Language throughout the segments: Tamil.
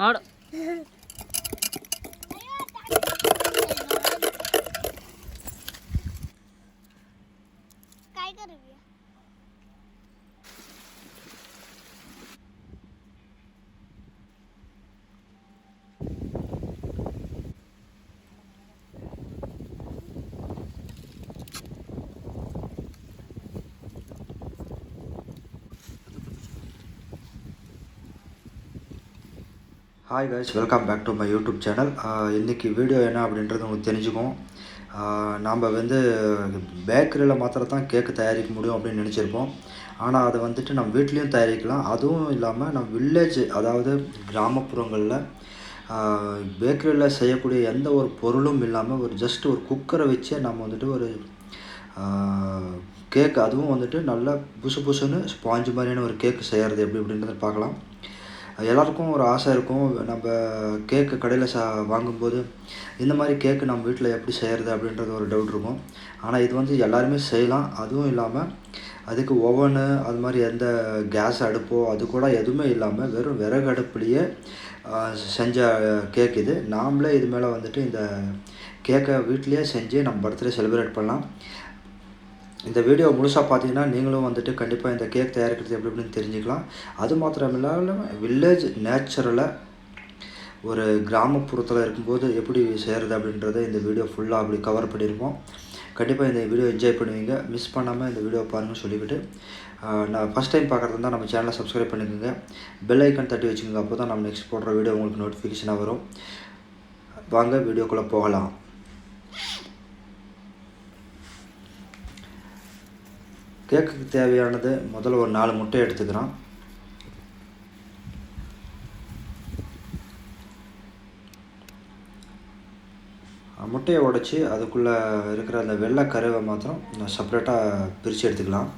ஆட काय hi guys welcome back to my YouTube channel இன்றைக்கி வீடியோ என்ன அப்படின்றது உங்களுக்கு தெரிஞ்சுக்கும் நாம் வந்து பேக்கரியில் மாத்திரம் தான் கேக்கு தயாரிக்க முடியும் அப்படின்னு நினச்சிருப்போம். ஆனால் அதை வந்துட்டு நம்ம வீட்லேயும் தயாரிக்கலாம். அதுவும் இல்லாமல் நம்ம வில்லேஜ் அதாவது கிராமப்புறங்களில் பேக்கரியில் செய்யக்கூடிய எந்த ஒரு பொருளும் இல்லாமல் ஒரு ஜஸ்ட் ஒரு குக்கரை வச்சே நம்ம வந்துட்டு ஒரு கேக் அதுவும் வந்துட்டு நல்லா புசு புசுன்னு ஸ்பாஞ்சு மாதிரியான ஒரு கேக்கு செய்கிறது எப்படி அப்படின்றத பார்க்கலாம். எல்லாருக்கும் ஒரு ஆசை இருக்கும். நம்ம கேக்கு கடையில் சா வாங்கும்போது இந்த மாதிரி கேக்கு நம்ம வீட்டில் எப்படி செய்கிறது அப்படின்றது ஒரு டவுட் இருக்கும். ஆனால் இது வந்து எல்லாருமே செய்யலாம். அதுவும் இல்லாமல் அதுக்கு ஓவனு அது மாதிரி எந்த கேஸ் அடுப்போ அது கூட எதுவுமே இல்லாமல் வெறும் விறகு அடுப்புலேயே செஞ்ச கேக் இது. நாமளே இது மேலே வந்துட்டு இந்த கேக்கை வீட்லேயே செஞ்சு நம்ம பர்த்டே செலிப்ரேட் பண்ணலாம். இந்த வீடியோ முழுசாக பார்த்தீங்கன்னா நீங்களும் வந்துட்டு கண்டிப்பாக இந்த கேக் தயாரிக்கிறது எப்படி எப்படின்னு தெரிஞ்சுக்கலாம். அது மாத்திரம் இல்லாமல் வில்லேஜ் நேச்சுரலாக ஒரு கிராமப்புறத்தில் இருக்கும்போது எப்படி செய்கிறது அப்படின்றத இந்த வீடியோ ஃபுல்லாக அப்படி கவர் பண்ணியிருப்போம் கண்டிப்பாக இந்த வீடியோ என்ஜாய் பண்ணுவீங்க. மிஸ் பண்ணாமல் இந்த வீடியோ பாருங்கள் சொல்லிக்கிட்டு நான் ஃபஸ்ட் டைம் பார்க்குறது தான் நம்ம சேனலை சப்ஸ்கிரைப் பண்ணிக்கோங்க. பெல் ஐக்கன் தட்டி வச்சுக்கோங்க. அப்போ தான் நம்ம நெக்ஸ்ட் போடுற வீடியோ உங்களுக்கு நோட்டிஃபிகேஷனாக வரும். வாங்க வீடியோக்குள்ளே போகலாம். கேக்குக்கு தேவையானது முதல்ல ஒரு நாலு முட்டை எடுத்துக்கிறோம் அஹ் முட்டையை உடைச்சி அதுக்குள்ளே இருக்கிற அந்த வெள்ளை கருவை மாத்திரம் செப்பரேட்டாக பிரித்து எடுத்துக்கலாம்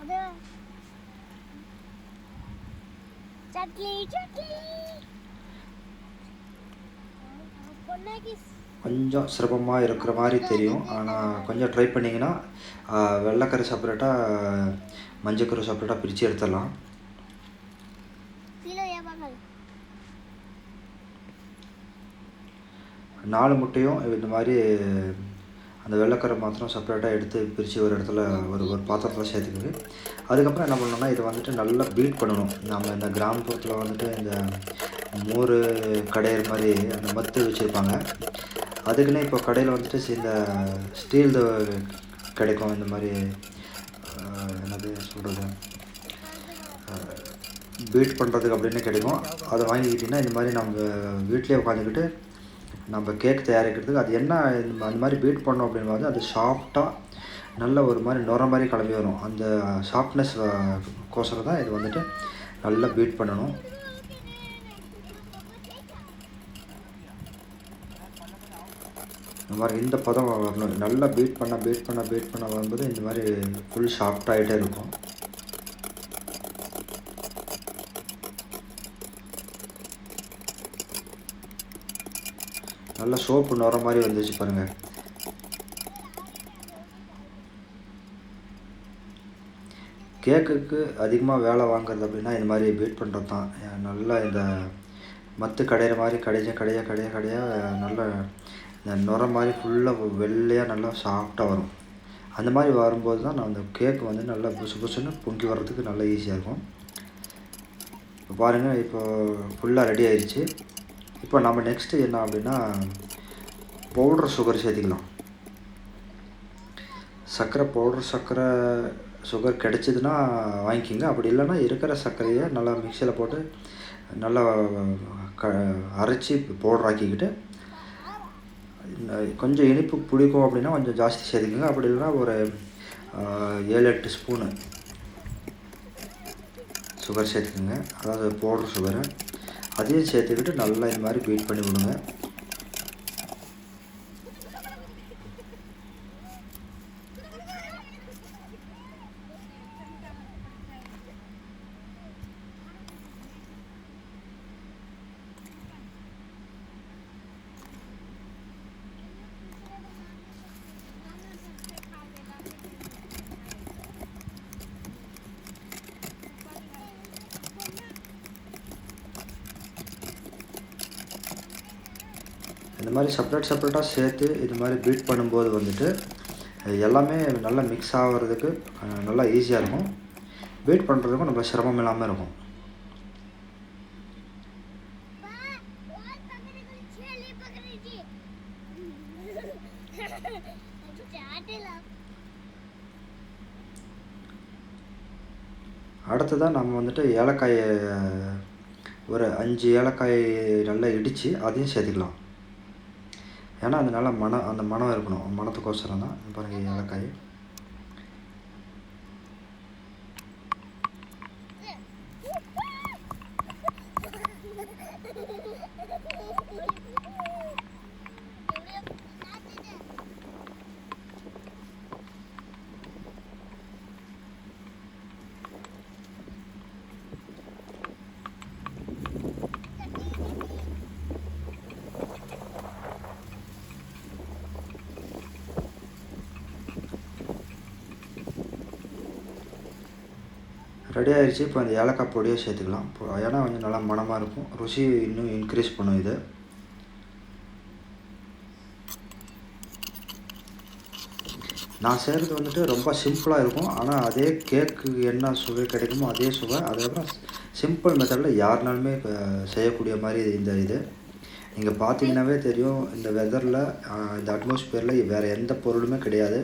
अबे चटली चटली कोने की கொஞ்சம் சிரமமாக இருக்கிற மாதிரி தெரியும். ஆனால் கொஞ்சம் ட்ரை பண்ணிங்கன்னா வெள்ளைக்கரை செப்பரேட்டாக மஞ்சக்கரை செப்பரேட்டாக பிரித்து எடுத்துடலாம். நாலு முட்டையும் இந்த மாதிரி அந்த வெள்ளைக்கரை மாத்திரம் செப்பரேட்டாக எடுத்து பிரித்து ஒரு இடத்துல ஒரு ஒரு பாத்திரத்தில் சேர்த்துக்குது அதுக்கப்புறம் என்ன பண்ணணும்னா இதை வந்துட்டு நல்லா பீட் பண்ணணும். நம்ம இந்த கிராமப்புறத்தில் வந்துட்டு இந்த மோர் கடையிற மாதிரி அந்த மத்து வச்சுருப்பாங்க. அதுக்குன்னே இப்போ கடையில் வந்துட்டு இந்த ஸ்டீல் கிடைக்கும். இந்த மாதிரி என்னது சொல்கிறது பீட் பண்ணுறதுக்கு அப்படின்னு கிடைக்கும். அதை வாங்கிக்கிட்டிங்கன்னா இந்த மாதிரி நம்ம வீட்டிலே உட்காந்துக்கிட்டு நம்ம கேக் தயாரிக்கிறதுக்கு அது என்ன அந்த மாதிரி பீட் பண்ணோம் அப்படின்னு பார்த்து அது சாஃப்டாக நல்ல ஒரு மாதிரி நுர மாதிரி கிளம்பி வரும். அந்த சாஃப்ட்னஸ் கோசரம் தான் இது வந்துட்டு நல்லா பீட் பண்ணணும். இந்த மாதிரி இந்த பதம் வரணும். நல்லா பீட் பண்ண பீட் பண்ண பீட் பண்ண வரும்போது இந்த மாதிரி ஃபுல் சாஃப்டாகிட்டே இருக்கும். நல்லா சோப்பு நுற மாதிரி வந்துச்சு பாருங்க. கேக்குக்கு அதிகமாக வேலை வாங்குறது அப்படின்னா இந்த மாதிரி பீட் பண்ணுறது தான். நல்லா இந்த மத்து கடையிற மாதிரி கடைஞ்ச கடைய கடைய கடையாக நல்லா இந்த நுர மாதிரி ஃபுல்லாக வெள்ளையாக நல்லா சாஃப்டாக வரும். அந்த மாதிரி வரும்போது தான் நான் அந்த கேக் வந்து நல்லா புசு புசுன்னு பொங்கி வர்றதுக்கு நல்லா ஈஸியாக இருக்கும். இப்போ பாருங்கள் இப்போ ஃபுல்லாக ரெடி ஆயிடுச்சு இப்போ நம்ம நெக்ஸ்ட்டு என்ன அப்படின்னா பவுடர் சுகர் சேர்த்திக்கலாம். சர்க்கரை பவுடர் சர்க்கரை சுகர் கிடைச்சிதுன்னா வாங்கிக்கிங்க. அப்படி இல்லைன்னா இருக்கிற சர்க்கரையை நல்லா மிக்சியில் போட்டு நல்லா க அரைச்சி பவுடர் ஆக்கிக்கிட்டு கொஞ்சம் இனிப்பு பிடிக்கும் அப்படின்னா கொஞ்சம் ஜாஸ்தி சேர்த்துக்கோங்க. அப்படி இல்லைன்னா ஒரு ஏழு எட்டு ஸ்பூனு சுகர் சேர்த்துக்கோங்க. அதாவது பவுடர் சுகரை அதையும் சேர்த்துக்கிட்டு நல்லா இந்த மாதிரி பீட் பண்ணி விடுங்க. இந்த மாதிரி செப்ரேட் செப்ரேட்டாக சேர்த்து இது மாதிரி பீட் பண்ணும்போது வந்துட்டு எல்லாமே நல்லா மிக்ஸ் ஆகிறதுக்கு நல்லா ஈஸியாக இருக்கும். பீட் பண்ணுறதுக்கும் நம்ம சிரமம் இல்லாமல் இருக்கும். அடுத்ததாக நம்ம வந்துட்டு ஏலக்காயை ஒரு அஞ்சு ஏலக்காயை நல்லா இடித்து அதையும் சேர்த்துக்கலாம். ஏன்னா அது நல்லா மனம் அந்த மனம் இருக்கணும். மனத்துக்கோசரம் தான். பாருங்கள் ஏலக்காய். ரெடி ஆகிடுச்சு இப்போ அந்த ஏலக்காய் பொடியை சேர்த்துக்கலாம். இப்போ ஏன்னா கொஞ்சம் நல்லா மணமாக இருக்கும். ருசி இன்னும் இன்க்ரீஸ் பண்ணும் இது. நான் செய்கிறது வந்துட்டு ரொம்ப சிம்பிளாக இருக்கும். ஆனால் அதே கேக்கு என்ன சுவை கிடைக்குமோ அதே சுவை. அதுக்கப்புறம் சிம்பிள் மெத்தடில் யாருனாலுமே இப்போ செய்யக்கூடிய மாதிரி இந்த இது. நீங்கள் பார்த்தீங்கன்னாவே தெரியும் இந்த வெதரில் இந்த அட்மாஸ்பியரில் வேறு எந்த பொருளுமே கிடையாது.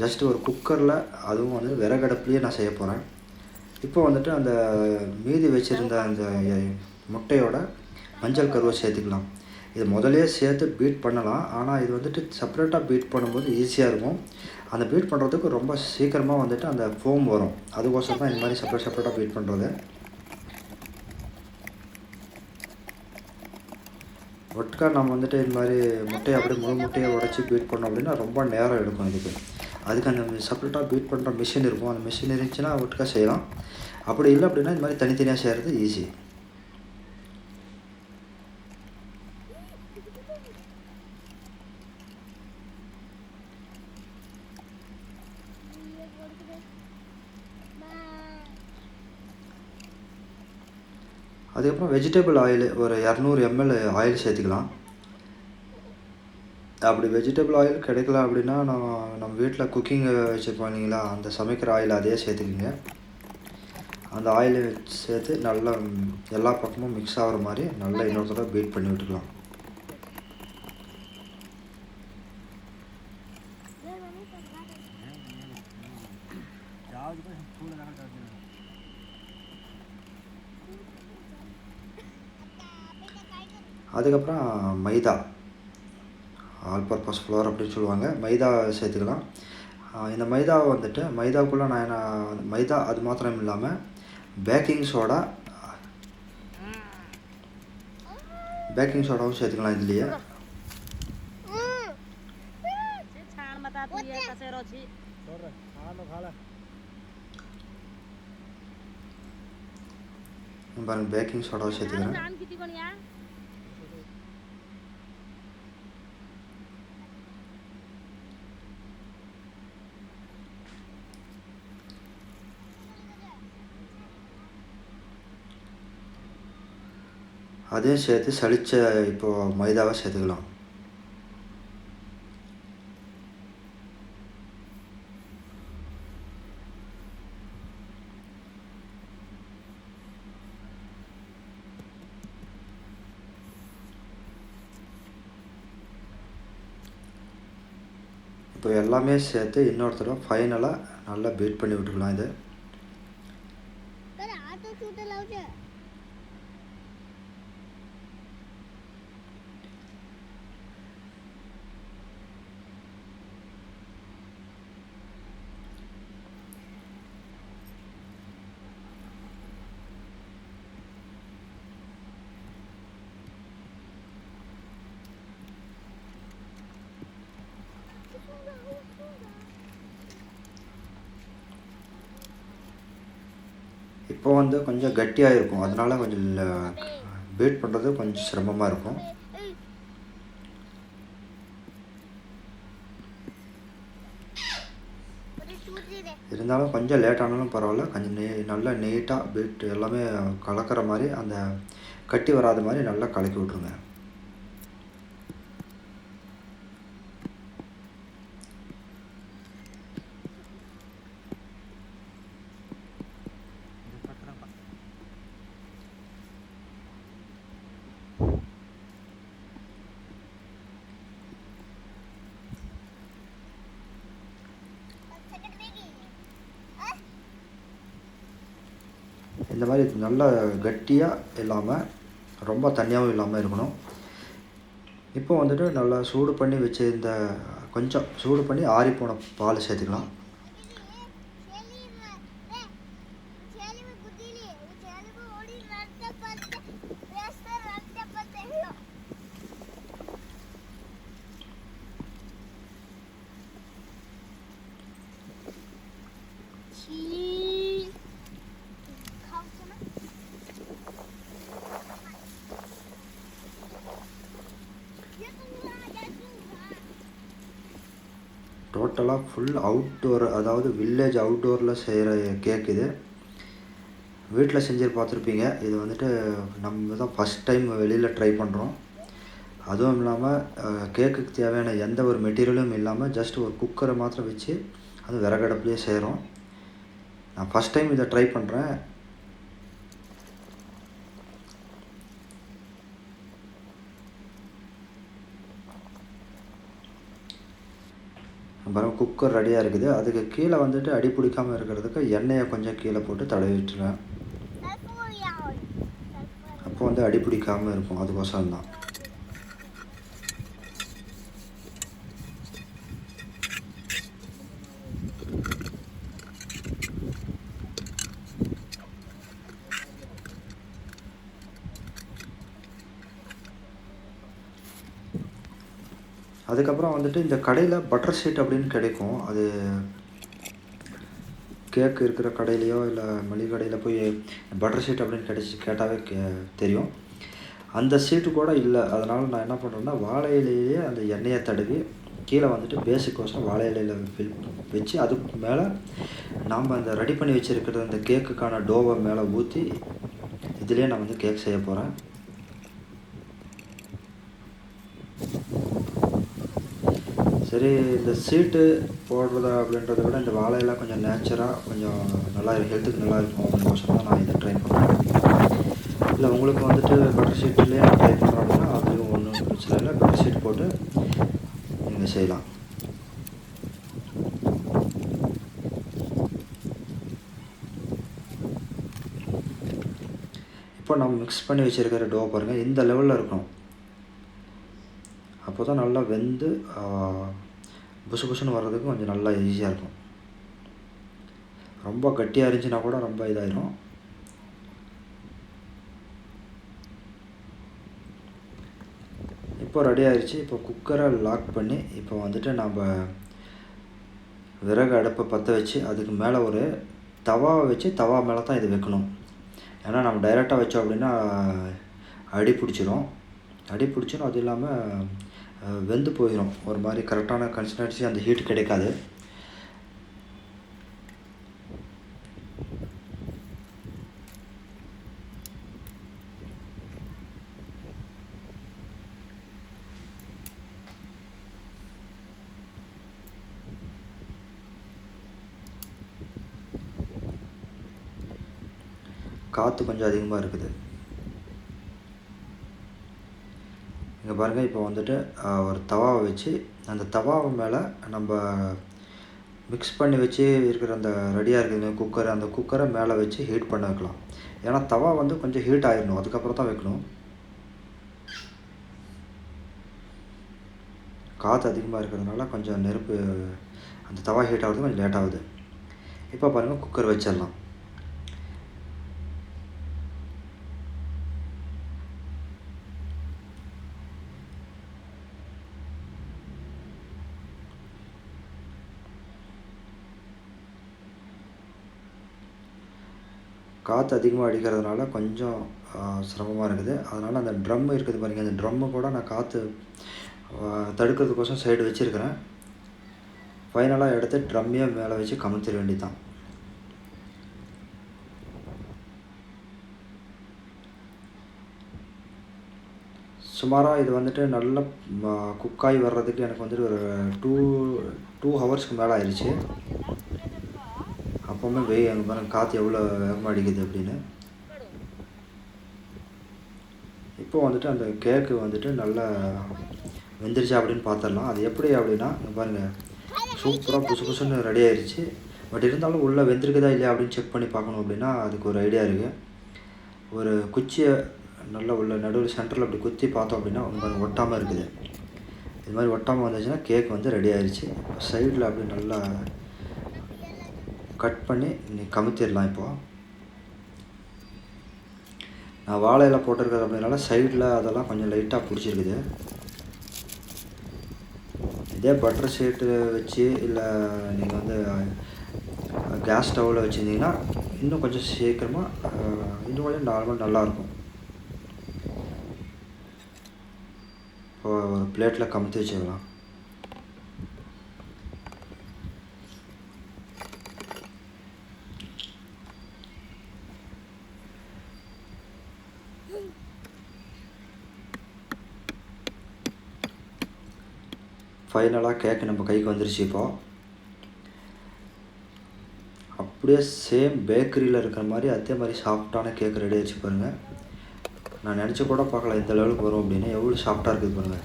ஜஸ்ட் ஒரு குக்கரில் அதுவும் வந்து விறகடுப்புலேயே நான் செய்ய போகிறேன் இப்போ வந்துட்டு அந்த மீதி வச்சுருந்த அந்த முட்டையோட மஞ்சள் கருவை சேர்த்துக்கலாம். இது முதலே சேர்த்து பீட் பண்ணலாம். ஆனால் இது வந்துட்டு செப்பரேட்டாக பீட் பண்ணும்போது ஈஸியாக இருக்கும். அந்த பீட் பண்ணுறதுக்கு ரொம்ப சீக்கிரமாக வந்துட்டு அந்த ஃபோம் வரும். அதுக்கோசரம் தான் இந்த மாதிரி செப்பரேட் செப்பரேட்டாக பீட் பண்ணுறது ஒட்டுக்கா நம்ம வந்துட்டு இது மாதிரி முட்டையை அப்படியே முழு முட்டையை உடச்சி பீட் பண்ணோம் அப்படின்னா ரொம்ப நேரம் எடுக்கும் இதுக்கு அதுக்கு அந்த செப்பரேட்டாக பீட் பண்ணுற மிஷின் இருக்கும். அந்த மிஷின் இருந்துச்சுன்னா ஒட்டுக்கா செய்யலாம். அப்படி இல்லை அப்படின்னா இது மாதிரி தனித்தனியாக செய்கிறது ஈஸி அதுக்கப்புறம் வெஜிடபிள் ஆயில் ஒரு இரநூறு எம்எல் ஆயில் சேர்த்துக்கலாம். அப்படி வெஜிடபிள் ஆயில் கிடைக்கல அப்படின்னா நம்ம நம்ம வீட்டில் குக்கிங் வச்சுருப்போம் இல்லைங்களா? அந்த சமைக்கிற ஆயில் அதே சேர்த்துக்கிங்க. அந்த ஆயிலை சேர்த்து நல்லா எல்லா பக்கமும் மிக்ஸ் ஆகிற மாதிரி நல்லா இன்னொரு தடவை பீட் பண்ணி விட்டுக்கலாம். அதுக்கப்புறம் மைதா. ஆல் பர்பஸ் ஃப்ளோர் அப்படின்னு சொல்லுவாங்க. மைதா சேர்த்துக்கலாம். இந்த மைதாவை வந்துட்டு மைதாக்குள்ளே நான் என்ன மைதா அது மாத்திரம் இல்லாமல் பேக்கிங் சோடா பேக்கிங் சோடாவும் சேர்த்துக்கலாம் இதுலேயே. பாருங்கள் பேக்கிங் சோடாவும் சேர்த்துக்கிறேன். அதையும் சேர்த்து சளிச்ச இப்போது மைதாவை சேர்த்துக்கலாம். இப்போ எல்லாமே சேர்த்து இன்னொரு தடவை ஃபைனலாக நல்லா பீட் பண்ணி விட்டுக்கலாம் இதை. இப்போ வந்து கொஞ்சம் கட்டியாக இருக்கும். அதனால கொஞ்சம் பீட் பண்ணுறது கொஞ்சம் சிரமமாக இருக்கும். இருந்தாலும் கொஞ்சம் லேட் ஆனாலும் பரவாயில்ல. கொஞ்சம் நெ நல்லா நீட்டாக பீட் எல்லாமே கலக்கிற மாதிரி அந்த கட்டி வராத மாதிரி நல்லா கலக்கி விட்ருங்க. இந்த மாதிரி நல்லா கட்டியாக இல்லாமல் ரொம்ப தண்ணியாகவும் இல்லாமல் இருக்கணும். இப்போ வந்துட்டு நல்லா சூடு பண்ணி வச்சுருந்த கொஞ்சம் சூடு பண்ணி ஆறிப்போன பால் சேர்த்துக்கலாம். டோட்டலாக ஃபுல் அவுட்டோர் அதாவது வில்லேஜ் அவுட்டோரில் செய்கிற கேக் இது. வீட்டில் செஞ்சு பார்த்துருப்பீங்க இது வந்துட்டு நம்ம தான் ஃபஸ்ட் டைம் வெளியில் ட்ரை பண்ணுறோம் அதுவும் இல்லாமல் கேக்குக்கு தேவையான எந்த ஒரு மெட்டீரியலும் இல்லாமல் ஜஸ்ட் ஒரு குக்கரை மாத்திரம் வச்சு அது விறகடுப்புலேயே செய்கிறோம் நான் ஃபஸ்ட் டைம் இதை ட்ரை பண்ணுறேன் பாருங்கள் குக்கர் ரெடியாக இருக்குது. அதுக்கு கீழே வந்துட்டு அடி பிடிக்காமல் இருக்கிறதுக்கு எண்ணெயை கொஞ்சம் கீழே போட்டு தடவி விட்டுறேன் அப்போ வந்து அடி பிடிக்காமல் இருக்கும். அதுக்கோசரம் தான். அதுக்கப்புறம் வந்துட்டு இந்த கடையில் பட்டர் ஷீட் அப்படின்னு கிடைக்கும். அது கேக் இருக்கிற கடையிலையோ இல்லை மளிகை கடையில் போய் பட்டர் ஷீட் அப்படின்னு கிடைச்சி கேட்டாவே கே தெரியும். அந்த சீட்டு கூட இல்லை. அதனால் நான் என்ன பண்ணுறேன்னா வாழை இலையிலேயே அந்த எண்ணெயை தடவி கீழே வந்துட்டு பேசிக் கோசம் வாழை இலையில் ஃபில் வச்சு அதுக்கு மேலே நாம் அந்த ரெடி பண்ணி வச்சுருக்கிற அந்த கேக்குக்கான டோவை மேலே ஊற்றி இதுலேயே நான் வந்து கேக் செய்ய போகிறேன் சரி இந்த சீட்டு போடுறதா அப்படின்றத விட இந்த வாழையெல்லாம் கொஞ்சம் நேச்சராக கொஞ்சம் நல்லா ஹெல்த்துக்கு நல்லா இருக்கும் அப்படிங்கோசரம் தான் நான் இதை ட்ரை பண்ணுறேன் இல்லை உங்களுக்கு வந்துட்டு பட்டர் ஷீட்லேயே நான் ட்ரை பண்ணுறேன் அப்படின்னா அதுவும் ஒன்றும் பிரச்சனை இல்லை. பட்டர் ஷீட் போட்டு நீங்கள் செய்யலாம். இப்போ நம்ம மிக்ஸ் பண்ணி வச்சுருக்கிற டோ பாருங்கள் இந்த லெவலில் இருக்கணும்? அப்போ தான் நல்லா வெந்து புசு புசுன்னு வர்றதுக்கு கொஞ்சம் நல்லா ஈஸியாக இருக்கும். ரொம்ப கட்டியாக இருந்துச்சுன்னா கூட ரொம்ப இதாயிரும். இப்போ ரெடி ஆயிடுச்சு இப்போ குக்கரை லாக் பண்ணி இப்போ வந்துட்டு நம்ம விறகு அடுப்பை பற்ற வச்சு அதுக்கு மேலே ஒரு தவாவை வச்சு தவா மேலே தான் இது வைக்கணும். ஏன்னா நம்ம டைரெக்டாக வச்சோம் அப்படின்னா அடி பிடிச்சிரும். அடி பிடிச்சிரும். அது இல்லாமல் வெந்து போயிடும் ஒரு மாதிரி கரெக்டான கன்சிஸ்டன்சி அந்த ஹீட் கிடைக்காது. காற்று கொஞ்சம் அதிகமாக இருக்குது. இங்கே பாருங்கள் இப்போ வந்துட்டு ஒரு தவாவை வச்சு அந்த தவாவை மேலே நம்ம மிக்ஸ் பண்ணி வச்சு இருக்கிற அந்த ரெடியாக இருக்குது குக்கர் அந்த குக்கரை மேலே வச்சு ஹீட் பண்ண வைக்கலாம். ஏன்னா தவா வந்து கொஞ்சம் ஹீட் ஆகிடணும் அதுக்கப்புறம் தான் வைக்கணும். காற்று அதிகமாக இருக்கிறதுனால கொஞ்சம் நெருப்பு அந்த தவா ஹீட் ஆகிறது கொஞ்சம் லேட் ஆகுது. இப்போ பாருங்கள் குக்கர் வச்சிடலாம். காற்று அதிகமாக அடிக்கிறதுனால கொஞ்சம் சிரமமாக இருக்குது. அதனால் அந்த ட்ரம் இருக்குது பாருங்கள் அந்த ட்ரம்மு கூட நான் காற்று தடுக்கிறதுக்கோசம் சைடு வச்சுருக்கிறேன். ஃபைனலாக எடுத்து ட்ரம்மையே மேலே வச்சு கமுத்திட வேண்டியதுதான். சுமாராக இது வந்துட்டு நல்ல குக்காய் வர்றதுக்கு எனக்கு வந்துட்டு ஒரு டூ டூ ஹவர்ஸ்க்கு மேலே ஆயிடுச்சு அப்போவுமே வெய் அங்கே பாருங்க காற்று எவ்வளோ வேகமாக அடிக்குது அப்படின்னு. இப்போ வந்துட்டு அந்த கேக்கு வந்துட்டு நல்லா வெந்துருச்சு அப்படின்னு பார்த்துடலாம் அது எப்படி அப்படின்னா இங்கே பாருங்கள் சூப்பராக புசு புசுன்னு ரெடி ஆயிடுச்சு பட் இருந்தாலும் உள்ளே வெந்திருக்குதா இல்லையா அப்படின்னு செக் பண்ணி பார்க்கணும் அப்படின்னா அதுக்கு ஒரு ஐடியா இருக்குது ஒரு குச்சியை நல்லா உள்ள நடுவில் சென்டரில் அப்படி குத்தி பார்த்தோம் அப்படின்னா உங்களுக்கு ஒட்டாமல் இருக்குது. இது மாதிரி ஒட்டாமல் வந்துச்சுன்னா கேக் வந்து ரெடி ஆயிடுச்சு சைடில் அப்படி நல்லா கட் பண்ணி நீ கமுத்திடலாம் இப்போது நான் வாழை இலை போட்டிருக்கிறது அப்படின்னால சைடில் அதெல்லாம் கொஞ்சம் லைட்டாக பிடிச்சிருக்குது. இதே பட்டர் ஷீட்டு வச்சு இல்லை நீங்கள் வந்து கேஸ் ஸ்டவ்வில் வச்சுருந்தீங்கன்னா இன்னும் கொஞ்சம் சீக்கிரமாக இன்னும் கொஞ்சம் நார்மல் நல்லாயிருக்கும். இப்போ ஒரு பிளேட்டில் கமுத்து வச்சுக்கலாம். ஃபைனலாக கேக்கு நம்ம கைக்கு வந்துருச்சு இப்போ. அப்படியே சேம் பேக்கரியில் இருக்கிற மாதிரி அதே மாதிரி சாஃப்டான கேக் ரெடி ஆகிடுச்சு பாருங்கள் நான் நினச்சி கூட பார்க்கல இந்த லெவலுக்கு வரும் அப்படின்னு. எவ்வளோ சாஃப்டாக இருக்குது பாருங்கள்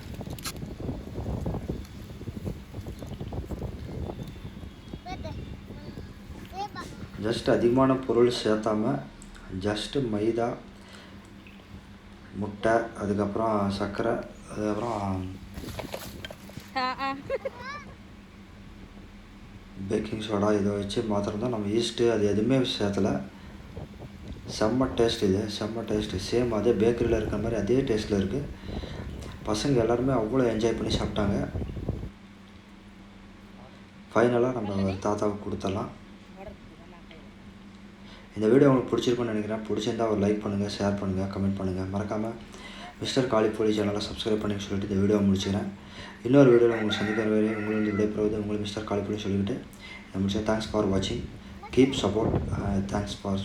ஜஸ்ட் அதிகமான பொருள் சேர்த்தாம ஜஸ்ட்டு மைதா முட்டை அதுக்கப்புறம் சர்க்கரை அதுக்கப்புறம் பேக்கிங் சோடா இதை வச்சு மாத்திரம் தான் நம்ம ஈஸ்ட்டு அது எதுவுமே சேர்த்தலை. செம்ம டேஸ்ட் இது செம்ம டேஸ்ட்டு சேம் அதே பேக்கரியில் இருக்கிற மாதிரி அதே டேஸ்ட்டில் இருக்குது பசங்க எல்லாருமே அவ்வளோ என்ஜாய் பண்ணி சாப்பிட்டாங்க. ஃபைனலாக நம்ம தாத்தாவுக்கு கொடுத்துடலாம். இந்த வீடியோ உங்களுக்கு பிடிச்சிருக்குன்னு நினைக்கிறேன். பிடிச்சிருந்தா ஒரு லைக் பண்ணுங்கள் ஷேர் பண்ணுங்கள் கமெண்ட் பண்ணுங்கள் மறக்காமல் மிஸ்டர் காளிப்போலி சேனலை சப்ஸ்கிரைப் பண்ணி சொல்லிட்டு இந்த வீடியோ முடிச்சுக்கிறேன். இன்னொரு வீடியோவில் உங்களை சந்திக்கிற வரை உங்களுக்கு விடைபெறுவது உங்களுக்கு மிஸ்டர் காளிப்போலி சொல்லிக்கிட்டு முடிச்சேன் தேங்க்ஸ் ஃபார் வாட்சிங் கீப் சப்போர்ட் தேங்க்ஸ் ஃபார்